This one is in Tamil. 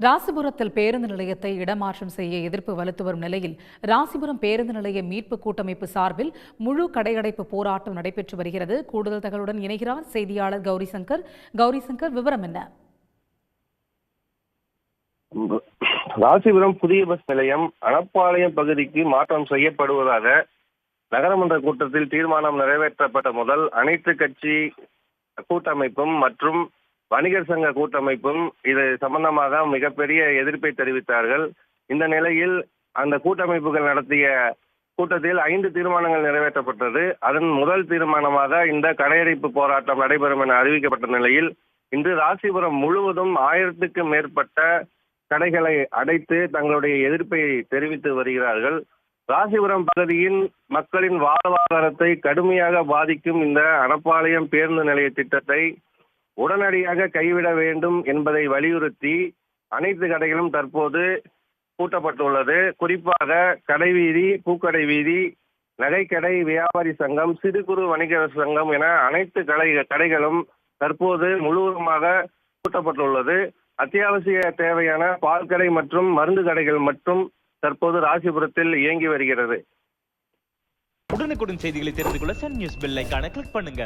ராசிபுரத்தில் பேருந்து நிலையத்தை இடமாற்றம் செய்ய எதிர்ப்பு வலுத்து வரும் நிலையில் ராசிபுரம் பேருந்து நிலைய மீட்பு கூட்டமைப்பு சார்பில் முழு கடையடைப்பு போராட்டம் நடைபெற்று வருகிறது. கூடுதல் தகவலுடன் இணைகிறார் செய்தியாளர் கௌரி சங்கர். கௌரி சங்கர் விவரம் என்ன? ராசிபுரம் புதிய பஸ் நிலையம் அனப்பாளையம் பகுதிக்கு மாற்றம் செய்யப்படுவதாக நகரமன்ற கூட்டத்தில் தீர்மானம் நிறைவேற்றப்பட்ட முதல் அனைத்து கட்சி கூட்டமைப்பும் மற்றும் வணிகர் சங்க கூட்டமைப்பும் இது சம்பந்தமாக மிகப்பெரிய எதிர்ப்பை தெரிவித்தார்கள். இந்த நிலையில் அந்த கூட்டமைப்புகள் நடத்திய கூட்டத்தில் ஐந்து தீர்மானங்கள் நிறைவேற்றப்பட்டது. அதன் முதல் தீர்மானமாக இந்த கடையடைப்பு போராட்டம் நடைபெறும் என அறிவிக்கப்பட்ட நிலையில் இன்று ராசிபுரம் முழுவதும் ஆயிரத்துக்கும் மேற்பட்ட கடைகளை அடைத்து தங்களுடைய எதிர்ப்பை தெரிவித்து வருகிறார்கள். ராசிபுரம் பகுதியின் மக்களின் வாழ்வாதாரத்தை கடுமையாக பாதிக்கும் இந்த அனப்பாளையம் பேருந்து நிலைய திட்டத்தை உடனடியாக கைவிட வேண்டும் என்பதை வலியுறுத்தி அனைத்து கடைகளும் தற்போது பூட்டப்பட்டுள்ளது. குறிப்பாக கடை வீதி பூக்கடை வீதி நகைக்கடை வியாபாரி சங்கம் சிறு குறு வணிகர் சங்கம் என அனைத்து கடை கடைகளும் தற்போது முழுவதுமாக பூட்டப்பட்டுள்ளது. அத்தியாவசிய தேவையான பால் கடை மற்றும் மருந்து கடைகள் மட்டும் தற்போது ராசிபுரத்தில் இயங்கி வருகிறது. உடனுக்குடன் செய்திகளை தெரிந்து கொள்ள சன் நியூஸ் பெல் கிளிக் பண்ணுங்க.